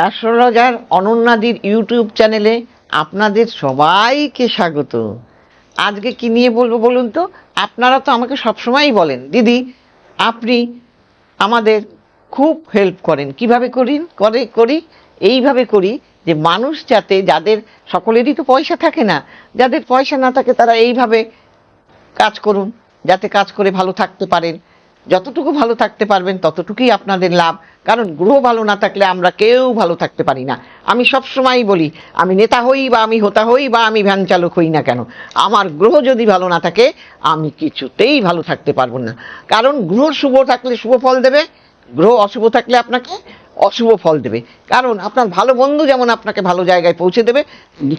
Astrologer অনন্যাদির YouTube চ্যানেলে আপনাদের সবাইকে স্বাগত। আজকে কি নিয়ে বলব বলুন তো? আপনারা তো আমাকে সবসময়ই বলেন, দিদি, আপনি আমাদের খুব হেল্প করেন। কীভাবে করি? করে, করি, এইভাবে করি যে মানুষ যাতে যাদের, সকলেরই তো পয়সা থাকে না, যাদের পয়সা না থাকে তারা এইভাবে কাজ করুন, যাতে কাজ করে ভালো থাকতে পারেন। যতটুকু ভালো থাকতে পারবেন, ততটুকুই আপনাদের লাভ। কারণ গ্রহ ভালো না থাকলে আমরা কেউ ভালো থাকতে পারি না। আমি সব সময়ই বলি, আমি নেতা হই বা আমি হোতা হই বা আমি ভ্যান চালক হই না কেন। আমার গ্রহ যদি ভালো না থাকে, আমি কিছুতেই ভালো থাকতে পারব না। কারণ গ্রহ শুভ থাকলে শুভ ফল দেবে, গ্রহ অশুভ থাকলে আপনাকে অশুভ ফল দেবে। কারণ আপনার ভালো বন্ধু যেমন আপনাকে ভালো জায়গায় পৌঁছে দেবে,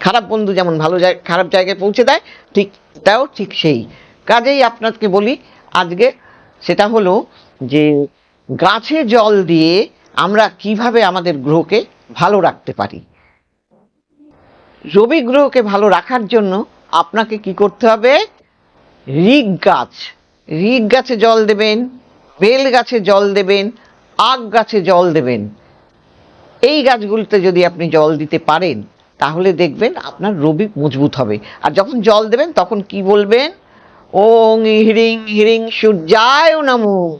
খারাপ বন্ধু যেমন ভালো খারাপ জায়গায় পৌঁছে দেয়, ঠিক তাও ঠিক সেই। কাজেই আপনাকে বলি, আজকে সেটা হলো যে গাছে জল দিয়ে আমরা কীভাবে আমাদের গ্রহকে ভালো রাখতে পারি। রবি গ্রহকে ভালো রাখার জন্য আপনাকে কি করতে হবে? রিগ গাছ। রিগ গাছে জল দেবেন, বেল গাছে জল দেবেন আগ গাছে জল দেবেন। এই গাছগুলিতে যদি আপনি জল দিতে পারেন, তাহলে দেখবেন আপনার রবি মজবুত হবে। আর যখন জল দেবেন, তখন কি বলবেন? ওং হিরিং হিরিং সূর্যায় নমো।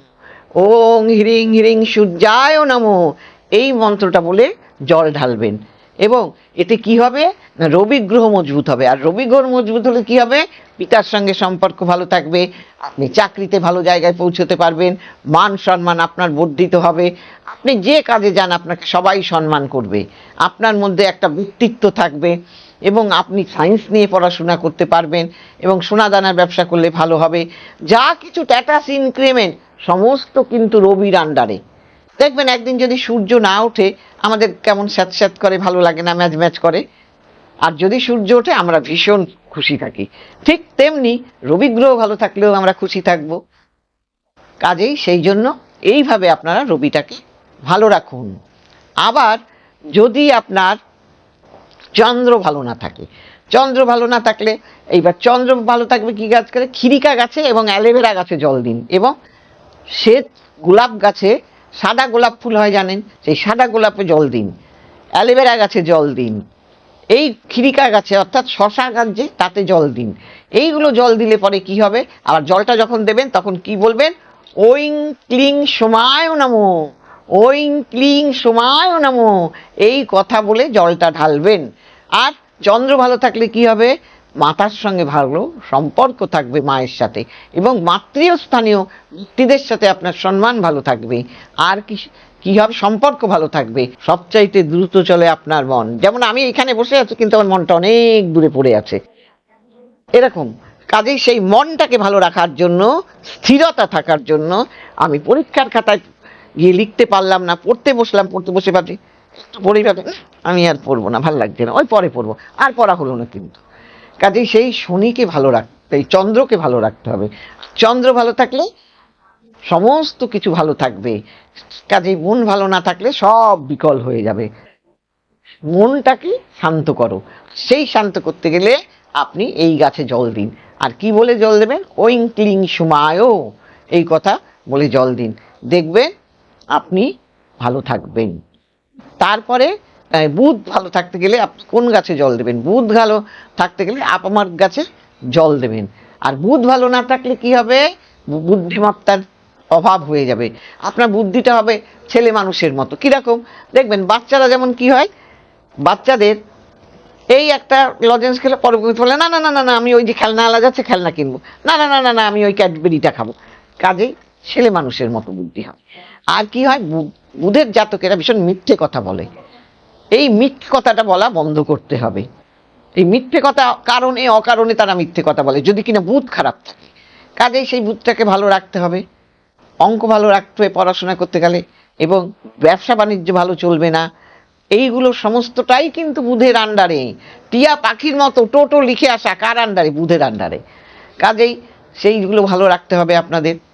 ওং হিরিং হিরিং সূর্যায় নমো। এই মন্ত্রটা বলে জল ঢালবেন। এবং এতে কি হবে? না রবি গ্রহ মজবুত হবে। আর রবি গ্রহ মজবুত হলে কি হবে? পিতার সঙ্গে সম্পর্ক ভালো থাকবে। আপনি চাকরিতে ভালো জায়গায় পৌঁছতে পারবেন। মান সম্মান আপনার বর্ধিত হবে। আপনি যে কাজে যান, আপনাকে সবাই সম্মান করবে। আপনার মধ্যে একটা ব্যক্তিত্ব থাকবে। এবং আপনি সায়েন্স নিয়ে পড়াশোনা করতে পারবেন এবং সোনাদানার ব্যবসা করলে ভালো হবে। যা কিছু ট্যাটাস ইনক্রিমেন্ট, সমস্ত কিন্তু রবির আন্ডারে দেখবেন একদিন যদি সূর্য না ওঠে, আমাদের কেমন স্যাঁত স্যাঁত করে, ভালো লাগে না, ম্যাচ ম্যাচ করে। আর যদি সূর্য ওঠে, আমরা ভীষণ খুশি থাকি। ঠিক তেমনি রবি গ্রহ ভালো থাকলেও আমরা খুশি থাকব। কাজেই সেই জন্য এইভাবে আপনারা রবিটাকে ভালো রাখুন। আবার যদি আপনার চন্দ্র ভালো না থাকে। চন্দ্র ভালো না থাকলে, এইবার চন্দ্র ভালো থাকবে কি গাছ করে? খিরিকা গাছে এবং অ্যালোভেরা গাছে জল দিন। এবং শ্বেত গোলাপ গাছে সাদা গোলাপ ফুল হয় জানেন? সেই সাদা গোলাপে জল দিন। অ্যালোভেরা গাছে জল দিন। এই খিরিকা গাছে অর্থাৎ শশা গাছ যে তাতে জল দিন। এইগুলো জল দিলে পরে কি হবে? আবার জলটা যখন দেবেন তখন কি বলবেন? ওইং ক্লিং সময় নমো। ওইং ক্লিং সময় নমো। এই কথা বলে জলটা ঢালবেন। আর চন্দ্র ভালো থাকলে কি হবে? মাতার সঙ্গে ভালো সম্পর্ক থাকবে মায়ের সাথে এবং মাতৃয় স্থানীয় ব্যক্তিদের সাথে আপনার সম্মান ভালো থাকবে। আর কি কি হবে? সম্পর্ক ভালো থাকবে। সবচাইতে দ্রুত চলে আপনার মন। যেমন আমি এখানে বসে আছি, কিন্তু আমার মনটা অনেক দূরে পড়ে আছে। এরকম কাজেই সেই মনটাকে ভালো রাখার জন্য, স্থিরতা থাকার জন্য আমি পরীক্ষার খাতায় গিয়ে লিখতে পারলাম না, পড়তে বসলাম, পড়তে বসে ভাবছি, একটু পড়েই ভাবছি, আমি আর পড়ব না, ভালো লাগছে না, ওই পরে পড়ব, আর পড়া হলো না কিন্তু। কাজেই সেই শনিকে ভালো রাখতে, এই চন্দ্রকে ভালো রাখতে হবে। চন্দ্র ভালো থাকলে সমস্ত কিছু ভালো থাকবে, কাজেই মন ভালো না থাকলে সব বিকল হয়ে যাবে। মনটাকে শান্ত করো, সেই শান্ত করতে গেলে আপনি এই গাছে জল দিন। আর কি বলে জল দেবেন? ওইং ক্লিং সুমায়ও এই কথা বলে জল দিন। দেখবেন আপনি ভালো থাকবেন। তারপরে বুধ ভালো থাকতে গেলে কোন গাছে জল দেবেন? বুধ ভালো থাকতে গেলে আপামার গাছে জল দেবেন। আর বুধ ভালো না থাকলে কি হবে? বুদ্ধিমত্তার অভাব হয়ে যাবে। আপনার বুদ্ধিটা হবে ছেলে মানুষের মতো। কীরকম? দেখবেন বাচ্চারা যেমন কি হয়, বাচ্চাদের এই একটা লজেন্স খেলে পরবর্তী বলে, না না না না না, আমি ওই যে খেলনা আলা যাচ্ছে খেলনা কিনবো। না না না না না, আমি ওই ক্যাডবেরিটা খাব। কাজেই ছেলে মানুষের মতো বুদ্ধি হয়। আর কি হয়? বুধের জাতকেরা ভীষণ মিথ্যে কথা বলে। এই মিথ্যে কথাটা বলা বন্ধ করতে হবে। এই মিথ্যে কথা কারণে, অকারণে তারা মিথ্যে কথা বলে। যদি কিনা বুধ খারাপ থাকে, কাজেই সেই বুধটাকে ভালো রাখতে হবে। অঙ্ক ভালো রাখতে হবে, পড়াশোনা করতে গেলে। এবং ব্যবসা বাণিজ্য ভালো চলবে না। এইগুলো সমস্তটাই কিন্তু বুধের আন্ডারে টিয়া পাখির মতো টোটো লিখে আসা কার আন্ডারে বুধের আন্ডারে কাজেই সেইগুলো ভালো রাখতে হবে আপনাদের।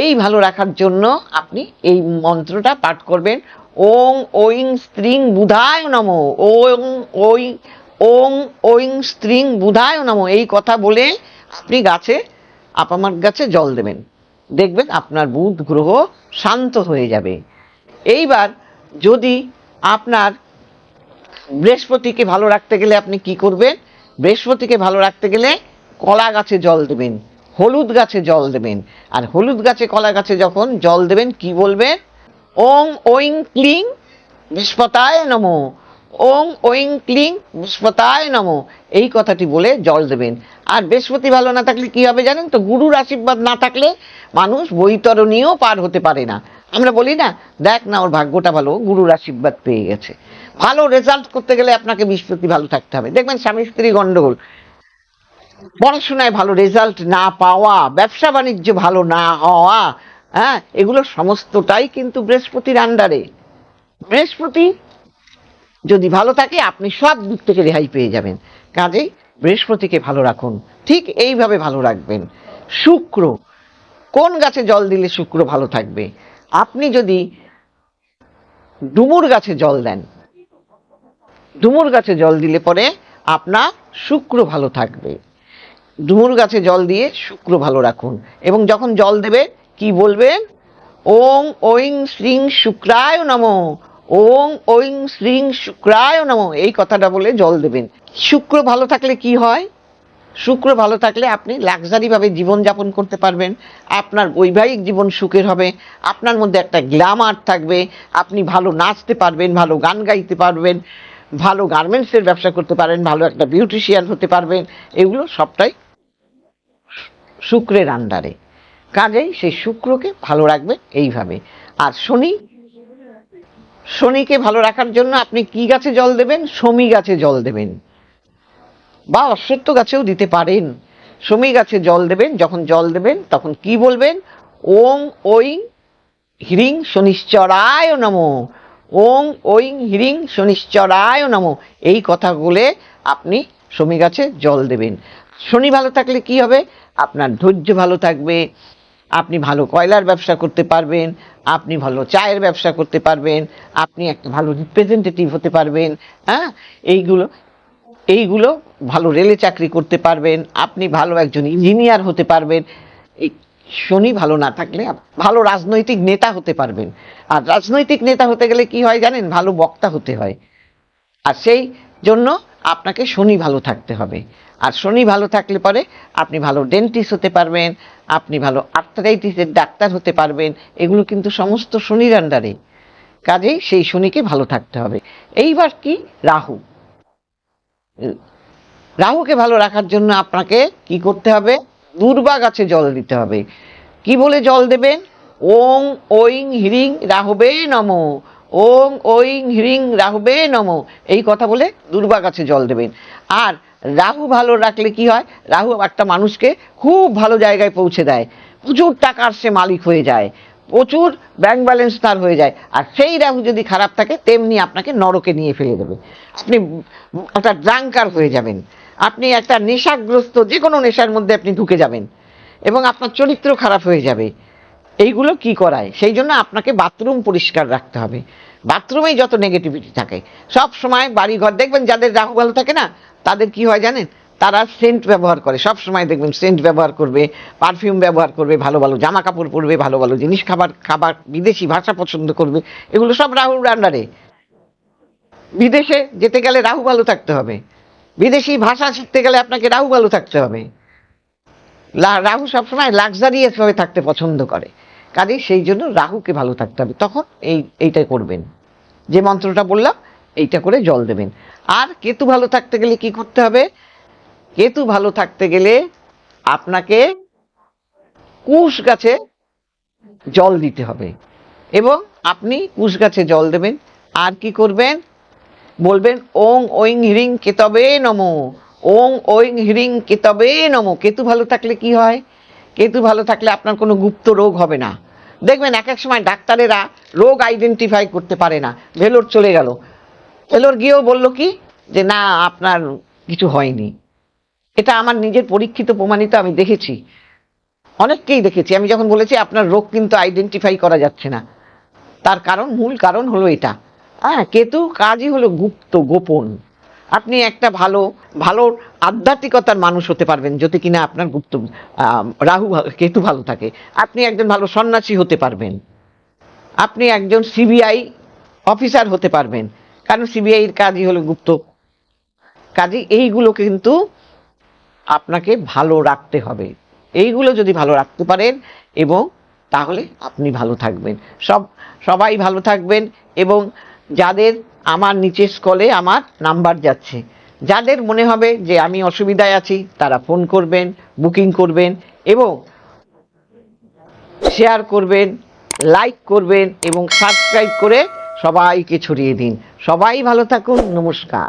এই ভালো রাখার জন্য আপনি এই মন্ত্রটা পাঠ করবেন। ওং ওইং স্ত্রিং বুধায় নম। ওং ওই ওং ওইং স্ত্রিং বুধায় নম। এই কথা বলে আপনি গাছে, আপামার গাছে জল দেবেন। দেখবেন আপনার বুধ গ্রহ শান্ত হয়ে যাবে। এইবার যদি আপনার বৃহস্পতিকে ভালো রাখতে গেলে আপনি কি করবেন? বৃহস্পতিকে ভালো রাখতে গেলে কলা গাছে জল দেবেন। হলুদ গাছে জল দেবেন। আর হলুদ গাছে কলা গাছে যখন জল দেবেন, কি বলবেন ওং ওইং ক্লিং বৃহস্পতায় নমো। ওং ওইং ক্লিং বৃহস্পতায় নমো। এই কথাটি বলে জল দেবেন। আর বৃহস্পতি ভালো না থাকলে কি হবে জানেন তো? গুরুর আশীর্বাদ না থাকলে মানুষ বৈতরণীয় পার হতে পারে না। আমরা বলি না, দেখ না, ওর ভাগ্যটা ভালো, গুরুর আশীর্বাদ পেয়ে গেছে। ভালো রেজাল্ট করতে গেলে আপনাকে বৃহস্পতি ভালো থাকতে হবে। দেখবেন স্বামী স্ত্রী গন্ডগোল। পড়াশোনায় ভালো রেজাল্ট না পাওয়া, ব্যবসা বাণিজ্য ভালো না হওয়া হ্যাঁ এগুলো সমস্তটাই কিন্তু বৃহস্পতির আন্ডারে বৃহস্পতি যদি ভালো থাকে, আপনি সব দিক থেকে রেহাই পেয়ে যাবেন। কাজেই বৃহস্পতিকে ভালো রাখুন। ঠিক এইভাবে ভালো রাখবেন। শুক্র, কোন গাছে জল দিলে শুক্র ভালো থাকবে? আপনি যদি ডুমুর গাছে জল দেন, ডুমুর গাছে জল দিলে পরে আপনার শুক্র ভালো থাকবে। ডুমুর গাছে জল দিয়ে শুক্র ভালো রাখুন। এবং যখন জল দেবে, কি বলবেন? ওং ওইং শ্রীং শুক্রায় নমঃ। ওং ওইং শ্রীং শুক্রায় নমঃ। এই কথাটা বলে জল দেবেন। শুক্র ভালো থাকলে কি হয়? শুক্র ভালো থাকলে আপনি লাক্সারিভাবে জীবনযাপন করতে পারবেন। আপনার বৈবাহিক জীবন সুখের হবে। আপনার মধ্যে একটা গ্ল্যামার থাকবে। আপনি ভালো নাচতে পারবেন, ভালো গান গাইতে পারবেন, ভালো গার্মেন্টসের ব্যবসা করতে পারেন, ভালো একটা বিউটিশিয়ান হতে পারবেন। এগুলো সবটাই শুক্রের আন্ডারে। কাজেই সেই শুক্রকে ভালো রাখবে এইভাবে। আর শনি, শনিকে ভালো রাখার জন্য আপনি কি গাছে জল দেবেন? সমী গাছে জল দেবেন। বা অশ্বত্থ গাছেও দিতে পারেন। সমী গাছে জল দেবেন, যখন জল দেবেন, তখন কি বলবেন? ওং ওই হ্রিং শনিশ্চরায় নমো। ওং ওই হ্রিং শনিশ্চরায় নমো। এই কথা বলে আপনি সমী গাছে জল দেবেন। শনি ভালো থাকলে কি হবে? আপনার ধৈর্য ভালো থাকবে, আপনি ভালো কয়লার ব্যবসা করতে পারবেন, আপনি ভালো চায়ের ব্যবসা করতে পারবেন, আপনি একটা ভালো রিপ্রেজেন্টেটিভ হতে পারবেন হ্যাঁ? এইগুলো এইগুলো ভালো রেলে চাকরি করতে পারবেন, আপনি ভালো একজন ইঞ্জিনিয়ার হতে পারবেন। এই শনি ভালো না থাকলে ভালো রাজনৈতিক নেতা হতে পারবেন। আর রাজনৈতিক নেতা হতে গেলে কি হয় জানেন? ভালো বক্তা হতে হয়। আর সেই জন্য আপনাকে শনি ভালো থাকতে হবে। আর শনি ভালো থাকলে পরে আপনি ভালো ডেন্টিস্ট হতে পারবেন, আপনি ভালো আর্থারাইটিসের ডাক্তার হতে পারবেন, এগুলো কিন্তু সমস্ত শনির আন্ডারে কাজেই সেই শনিকে ভালো থাকতে হবে। এইবার কি? রাহু। রাহুকে ভালো রাখার জন্য আপনাকে কি করতে হবে? দুর্বা গাছে জল দিতে হবে। কি বলে জল দেবেন? ওং, ওইং, হ্রিং, রাহবে নম। ওং ওইং হ্রিং, রাহবে, নম। এই কথা বলে দুর্বা গাছে জল দেবেন। আর রাহু ভালো রাখলে কি হয়? রাহু একটা মানুষকে খুব ভালো জায়গায় পৌঁছে দেয়। প্রচুর টাকার সে মালিক হয়ে যায়। প্রচুর ব্যাংক ব্যালেন্স তার হয়ে যায়। আর সেই রাহু যদি খারাপ থাকে, তেমনি আপনাকে নরকে নিয়ে ফেলে দেবে। আপনি একটা ড্রাঙ্কার হয়ে যাবেন। আপনি একটা নেশাগ্রস্ত যে কোনো নেশার মধ্যে আপনি ঢুকে যাবেন। এবং আপনার চরিত্র খারাপ হয়ে যাবে। এইগুলো কি করায়? সেই জন্য আপনাকে বাথরুম পরিষ্কার রাখতে হবে। বাথরুমেই যত নেগেটিভিটি থাকে। সব সময় বাড়ি ঘর দেখবেন, যাদের রাহু ভালো থাকে না, তাদের কি হয় জানেন? তারা সেন্ট ব্যবহার করে। সব সময় দেখবেন সেন্ট ব্যবহার করবে পারফিউম ব্যবহার করবে, ভালো ভালো জামা কাপড় পরবে, ভালো ভালো জিনিস খাবার খাবার, বিদেশি ভাষা পছন্দ করবে। এগুলো সব রাহুর আন্ডারে বিদেশে যেতে গেলে রাহু ভালো থাকতে হবে। বিদেশি ভাষা শিখতে গেলে আপনাকে রাহু ভালো থাকতে হবে। রাহু সবসময় লাক্সারিয়াস ভাবে থাকতে পছন্দ করে। কাজেই সেই জন্য রাহুকে ভালো থাকতে হবে। তখন এই, এইটাই করবেন। যে মন্ত্রটা বললাম, এইটা করে জল দেবেন। আর কেতু ভালো থাকতে গেলে কি করতে হবে? কেতু ভালো থাকতে গেলে আপনাকে কুশ গাছে জল দিতে হবে। এবং আপনি কুশ গাছে জল দেবেন। আর কি করবেন? বলবেন, ওং ওইং হ্রিং কেতবে নমো। ওং ওইং হ্রিং কেতবে নমো। কেতু ভালো থাকলে কি হয়? কেতু ভালো থাকলে আপনার কোনো গুপ্ত রোগ হবে না। দেখবেন এক এক সময় ডাক্তারেরা রোগ আইডেন্টিফাই করতে পারে না। ভেলোর চলে গেল। ভেলোর গিয়েও বলল কি, যে না, আপনার কিছু হয়নি। এটা আমার নিজের পরীক্ষিত প্রমাণিত আমি দেখেছি। অনেককেই দেখেছি। আমি যখন বলেছি, আপনার রোগ কিন্তু আইডেন্টিফাই করা যাচ্ছে না। তার কারণ, মূল কারণ হলো এটা। হ্যাঁ কেতু কাজই হলো গুপ্ত, গোপন। আপনি একটা ভালো ভালো আধ্যাত্মিকতার মানুষ হতে পারবেন যদি কিনা আপনার গুপ্ত রাহু কেতু ভালো থাকে। আপনি একজন ভালো সন্ন্যাসী হতে পারবেন। আপনি একজন সিবিআই অফিসার হতে পারবেন। কারণ সিবিআইয়ের কাজই হলো গুপ্ত। কাজে এইগুলো কিন্তু আপনাকে ভালো রাখতে হবে। এইগুলো যদি ভালো রাখতে পারেন এবং তাহলে আপনি ভালো থাকবেন। সব, সবাই ভালো থাকবেন এবং যাদের আমার নিচের স্কলে আমার নাম্বার যাচ্ছে। যাদের মনে হবে যে আমি অসুবিধায় আছি, তারা ফোন করবেন, বুকিং করবেন এবং শেয়ার করবেন, লাইক করবেন এবং সাবস্ক্রাইব করে সবাইকে ছড়িয়ে দিন। সবাই ভালো থাকুন, নমস্কার।